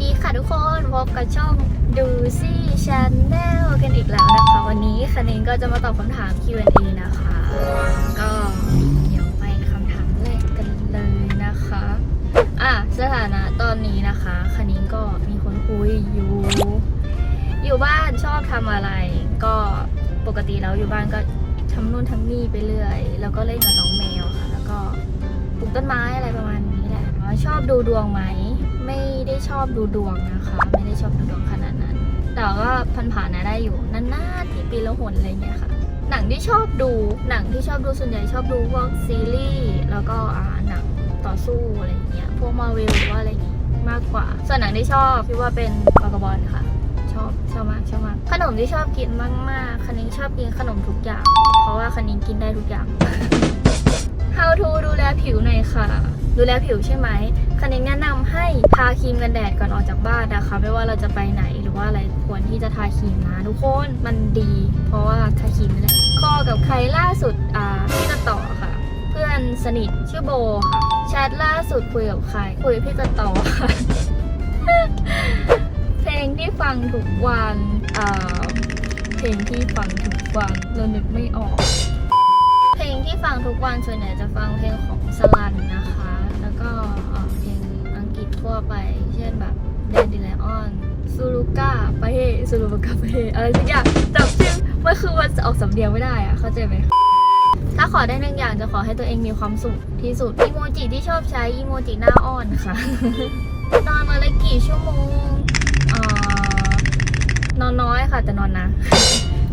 ดีค่ะทุกคนพบกับช่องดูซี่ชาแนลกันอีกแล้วนะคะ วันนี้คณิงก็จะมาตอบคำถาม Q&A นะคะ ก็เดี๋ยวไปคำถามแรกกันเลยนะคะ อะ สถานะตอนนี้นะคะคณิงก็มีคนคุยอยู่ อยู่บ้านชอบทำอะไร ก็ปกติแล้วอยู่บ้านก็ทำนู่นทำนี่ไปเรื่อย แล้วก็เล่นกับน้องแมวค่ะ แล้วก็ปลูกต้นไม้อะไรประมาณนี้แหละชอบดูดวงไหม ไม่ได้ชอบดูดวงนะคะ ไม่ได้ชอบดูดวงขนาดนั้น แต่ก็ผ่านๆนะได้อยู่นานๆที่ปีละหนอะไรเงี้ยค่ะ หนังที่ชอบดูหนังที่ชอบดูส่วนใหญ่ชอบดูพวกซีรีส์แล้วก็อ่าหนังต่อสู้อะไรเงี้ยพวกมาเวลหรือว่าอะไรอย่างงี้มากกว่า ส่วนหนังที่ชอบคิดว่าเป็นบากบอลค่ะชอบชอบมากชอบมากขนมที่ชอบกินมากๆคันนิ้งชอบกินขนมทุกอย่าง เพราะว่าคันนิ้งกินได้ทุกอย่าง How to ดูแลผิวหน่อยค่ะ ดูแลผิวใช่ไหมคันนิ้งแนะนำให้ทาครีมกันแดดก่อนออกจากบ้านนะคะ ไม่ว่าเราจะไปไหนหรือว่าอะไรควรที่จะทาครีมนะทุกคนมันดี เพราะว่าทาครีมนี่แหละข้อกับใครล่าสุดอ่าพี่จะต่อค่ะ เพื่อนสนิทชื่อโบค่ะแชทล่าสุดคุยกับใครคุยกับพี่จะต่อค่ะเพลงที่ฟังทุกวันอ่าเพลงที่ฟังทุกวันเรานึกไม่ออก ที่ฟังทุกวันส่วนใหญ่จะฟังเพลงของสลันนะคะ แล้วก็เพลงอังกฤษทั่วไป เช่นแบบ d a n d y l i o n ซูรุก้าปะเฮซูรุก้าปะเฮอะไรสักอย่างจำชื่อมันคือมันออกสำเนียงไม่ได้อะเข้าใจไหมถ้าขอได้หนึ่งอย่างจะขอให้ตัวเองมีความสุขที่สุดอีโมจิที่ชอบใช้อีโมจิหน้าอ้อนค่ะนอนมาละกี่ชั่วโมงเอ่อนอนน้อยค่ะแต่นอนนะ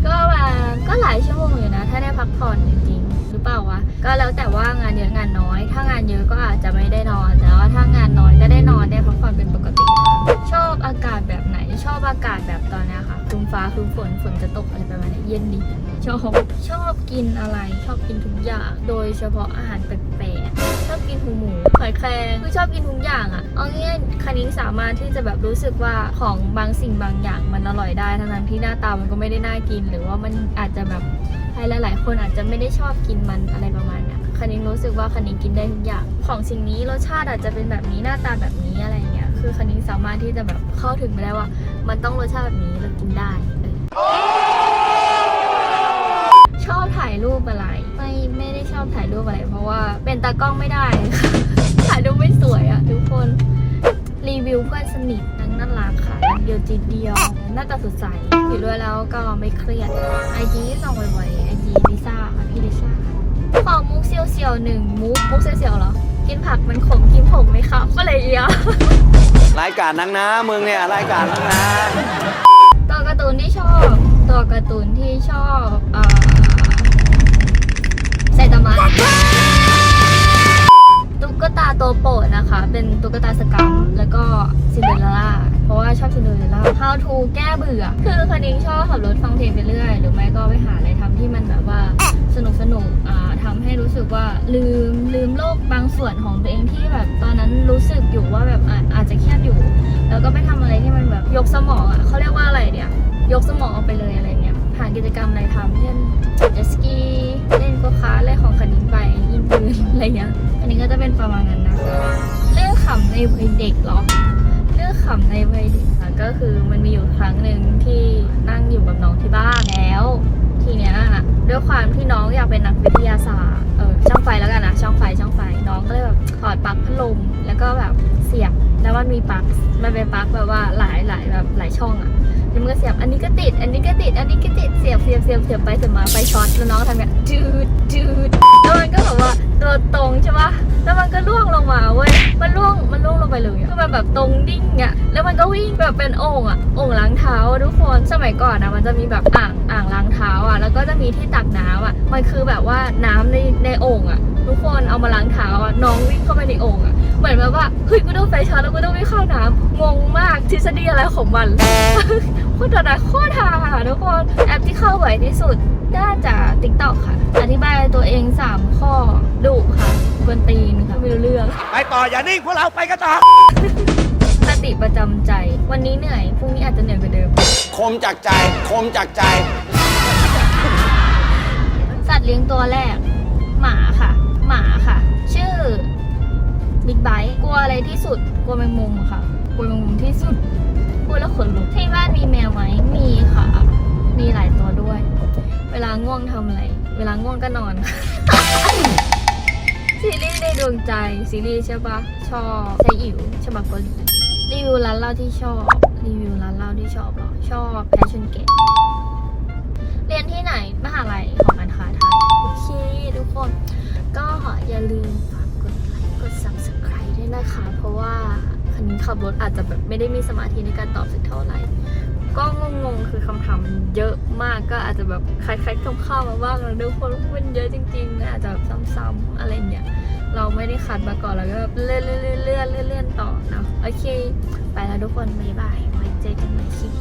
ก็มาก็หลายชั่วโมงอยู่นะ ถ้าได้พักผ่อนจริง รือเปล่าวะก็แล้วแต่ว่างานเยอะงานน้อย ถ้างานเยอะก็อาจจะไม่ได้นอน แต่ว่าถ้างานน้อยก็ได้นอนได้พักผ่อนเป็นปกติค่ะชอบอากาศแบบไหน ชอบอากาศแบบตอนนี้ค่ะครึ้มฟ้าครึ้มฝนฝนจะตกอะไรประมาณนี้เย็นดีชอบชอบกินอะไรชอบกินทุกอย่าง โดยเฉพาะอาหารแปลกๆ กินหูหมูหอยแครงคือชอบกินทุกอย่างอะเอาง่ายๆคันนิ้งสามารถที่จะแบบรู้สึกว่าของบางสิ่งบางอย่างมันอร่อยได้ทั้งๆที่หน้าตามันก็ไม่ได้น่ากิน หรือว่ามันอาจจะแบบใครหลาย ๆ คนอาจจะไม่ได้ชอบกินมันอะไรประมาณเนี้ยคันนิ้งรู้สึกว่าคันนิ้งกินได้ทุกอย่าง ของสิ่งนี้รสชาติอาจจะเป็นแบบนี้หน้าตาแบบนี้อะไรเงี้ยคือคันนิ้งสามารถที่จะแบบเข้าถึงไปได้ว่า มันต้องรสชาติแบบนี้เรากินได้เออ ชอบถ่ายรูปอะไร ไม่ไม่ได้ชอบถ่ายรูปอะไร เพราะว่าเป็นตากล้องไม่ได้ค่ะถ่ายรูปไม่สวยอะทุกคนรีวิวเพื่อนสนิทนังน่ารักค่ะรักเดียวจีเดียวหน้าตาสดใสอยู่ด้วยแล้วก็ไม่เครียดไอจีส่องบ่อยๆไอจีลิซ่าค่ะพี่ลิซ่าขอมุกเซียวเซียวๆหนึ่งมุกมุกเซียวเซียวๆเหรอกินผักมันขมกินผงไหมครับอะไรอย่างเงี้ยรายการนังนะมึงเนี่ยรายการนังนะตัวการ์ตูนที่ชอบ ตัวการ์ตูนที่ชอบเอ่อไซตามะตุ๊กตาตัวโปรดนะคะ เป็นตุ๊กตาสกัมแล้วก็ซินเดอเรลล่า เพราะว่าชอบซินเดอเรลล่า How to แก้เบื่อ คือคันนิ้งชอบขับรถฟังเพลงไปเรื่อย หรือไม่ก็ไปหาอะไรทำที่มันแบบว่าสนุกสนุกอ่าทำให้รู้สึกว่าลืมลืมโลกบางส่วนของตัวเองที่แบบตอนนั้นรู้สึกอยู่ว่าแบบอาจอาจจะเครียดอยู่ แล้วก็ไปทำอะไรที่มันแบบยกสมองอะเขาเรียกว่าอะไรเนี่ย ยกสมองออกไปเลยอะไรเงี้ยหากิจกรรมอะไรทำเช่นเจตสกีเล่นโกคาร์ทเล่นของคันนิ้งไปยิงปืนอะไรเงี้ยอันนี้ก็จะเป็นประมาณนั้นนะเรื่องขำในวัยเด็กหรอเรื่องขำในวัยเด็กก็คือมันมีอยู่ครั้งหนึ่งที่นั่งอยู่กับน้องที่บ้านแล้ว ทีเนี้ยด้วยความที่น้องอยากเป็นนักวิทยาศาสตร์เออช่างไฟแล้วกันนะช่างไฟช่างไฟน้องก็เลยแบบถอดปลั๊กพัดลมแล้วก็แบบเสียบ แล้วมันมีปลั๊กมันเป็นปลั๊กแบบว่าหลายหลายแบบหลายช่องอะแล้วมันก็เสียบอันนี้ก็ติด อันนี้ก็ติด อันนี้ก็ติดเสียบเสียบเสียบเสียบไปเสียบมาไฟช็อตแล้วน้องทำแบบจืดจืดแล้วมันก็แบบว่าตัวตรงใช่ปะแล้วมันก็ล่วงลงมาเว้ยมันล่วงมันล่วงลงไปเลยอะคือมันแบบตรงดิ่งอะแล้วมันก็วิ่งแบบเป็นโอ่งอะโอ่งล้างเท้าทุกคนสมัยก่อนนะมันจะมีแบบอ่างอ่างล้างเท้าอะแล้วก็จะมีที่ตักน้ำอะมันคือแบบว่าน้ำในในโอ่งอะ ทุกคนเอามาล้างเท้าอะน้องวิ่งเข้าไปในโอ่งอะเหมือนแบบว่าเฮ้ยกูต้องไฟช็อตแล้วกูต้องวิ่งเข้าน้ำงงมากทฤษฎีอะไรของมันโคตรดาโคตรฮาค่ะทุกคนแอปที่เข้าบ่อยที่สุดน่าจะ TikTok ค่ะ อธิบายตัวเอง 3 ข้อดุค่ะกวนตีนค่ะไม่รู้เรื่อง ไปต่ออย่านิ่งพวกเราไปกันต่อสติประจำใจ วันนี้เหนื่อยพรุ่งนี้อาจจะเหนื่อยกว่าเดิม คมจากใจ คมจากใจ สัตว์เลี้ยงตัวแรก หมาค่ะ หมาค่ะ ชื่อบิ๊กไบค์กลัวอะไรที่สุด กลัวแมงมุมค่ะ กลัวแมงมุมที่สุดกลัวแล้วขนลุกที่บ้านมีแมวไหมมีค่ะ มีหลายตัวด้วย เวลาง่วงทำอะไร เวลาง่วงก็นอน ซีรีส์ในดวงใจซีรีส์ใช่ปะชอบไซอิ๋วฉบับเกาหลีรีวิวร้านเหล้าที่ชอบ รีวิวร้านเหล้าที่ชอบเหรอ ชอบแพชชั่นเกตเรียนที่ไหน มหาลัยของการค้าไทย โอเค ทุกคน ลืมฝากกดไลค์กด subscribe ด้วยนะคะ เพราะว่าคันนี้ขับรถอาจจะแบบไม่ได้มีสมาธิในการตอบสักเท่าไหร่ ก็งงๆคือคำถามเยอะมากก็อาจจะแบบคล้ายๆคำข้าวมาบ้างนะทุกคนมันเยอะจริงๆนะอาจจะแบบซ้ำๆอะไรเนี่ยเราไม่ได้คัดมาก่อนแล้วก็แบบเลื่อนๆๆๆเลื่อนๆต่อเนาะโอเค ไปแล้วทุกคนบ๊ายบายไว้เจอกันใหม่คลิป